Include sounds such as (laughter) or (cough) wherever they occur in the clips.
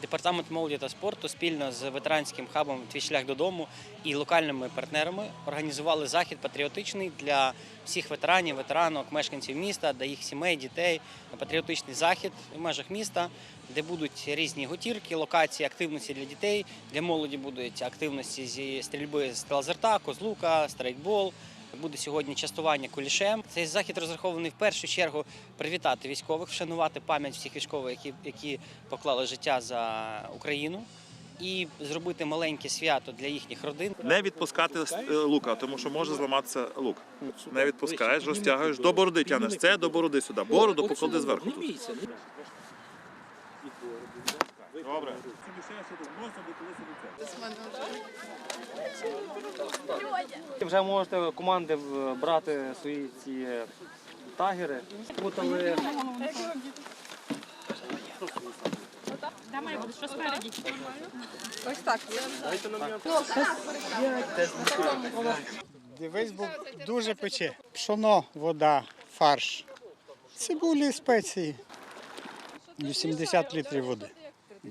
Департамент молоді та спорту спільно з ветеранським хабом Твій шлях додому і локальними партнерами організували захід патріотичний для всіх ветеранів, ветеранок, мешканців міста, для їх сімей, дітей. Патріотичний захід в межах міста, де будуть різні гутірки, локації, активності для дітей. Для молоді будуть активності зі стрільби з лазерта, козлука, страйкбол. Буде сьогодні частування кулішем. Цей захід розрахований в першу чергу привітати військових, вшанувати пам'ять всіх військових, які, які поклали життя за Україну, і зробити маленьке свято для їхніх родин. Не відпускати е, лука, тому що може зламатися лук. Не відпускаєш, розтягуєш, до бороди тягнеш. Це до бороди сюди. Бороду поклади зверху. Тут. Добре. Вже можете команди брати свої ці тагери. Путали Дивись, бо дуже пече. Пшоно, вода, фарш, цибулі, спеції. 80 літрів води.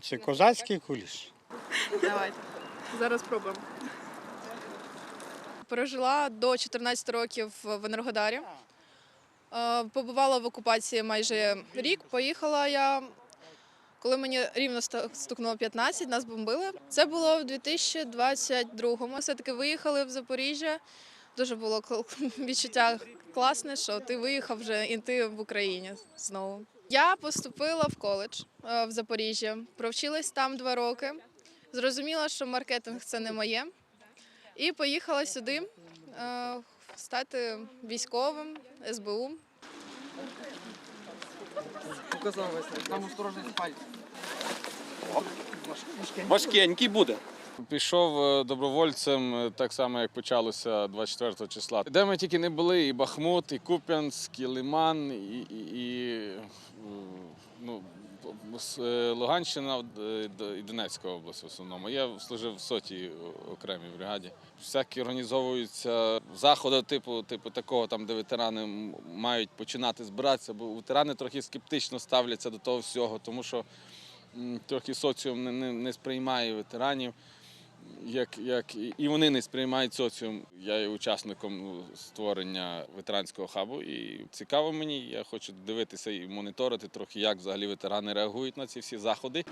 Це козацький куліш. Давайте. Зараз спробуємо. Прожила до 14 років в Енергодарі. Е, Побувала в окупації майже рік. Поїхала я, коли мені рівно стукнуло 15, нас бомбили. Це було в 2022-му. Все-таки виїхали в Запоріжжя. Дуже було (laughs) відчуття класне, що ти виїхав вже і ти в Україні знову. Я поступила в коледж е, в Запоріжжя, провчилась там два роки. Зрозуміла, що маркетинг це не моє. І поїхала сюди е, стати військовим СБУ. Там осторожно пальці. Важкенький буде. Пішов е, добровольцем е, так само, як почалося 24 числа. Де ми тільки не були, і Бахмут, і Куп'янськ, і Лиман, і, і, і ну, Луганщина е, і Донецька область в основному. Я служив в сотій окремій бригаді. Всякі організовуються заходи, типу, типу такого, там, де ветерани мають починати збиратися, бо ветерани трохи скептично ставляться до того всього, тому що трохи соціум не, не, не сприймає ветеранів як, як і- вони не сприймають соціум. Я є учасником ну, створення ветеранського хабу, і цікаво мені. Я хочу дивитися і моніторити трохи, як взагалі ветерани реагують на ці всі заходи.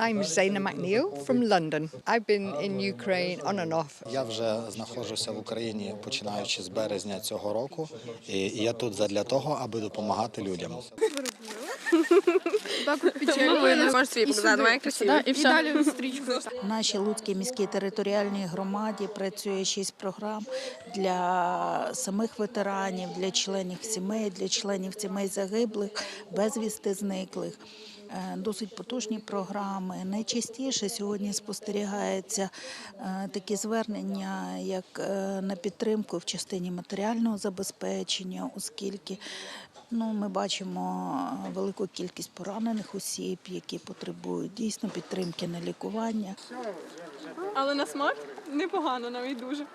I'm Zaina McNeil from London. I've been in Ukraine on and off. Я вже знаходжуся в Україні починаючи з березня цього року, і я тут задля того, аби допомагати людям. В нашій Луцькій міській територіальній громаді працює шість програм для самих ветеранів, для членів сімей, для членів сімей загиблих, безвісти зниклих. Е, Досить потужні програми. Найчастіше сьогодні спостерігається е, такі звернення, як е, на підтримку в частині матеріального забезпечення, оскільки ну, ми бачимо велику кількість поранених осіб, які потребують дійсно підтримки на лікування. Але на смак непогано, навіть дуже.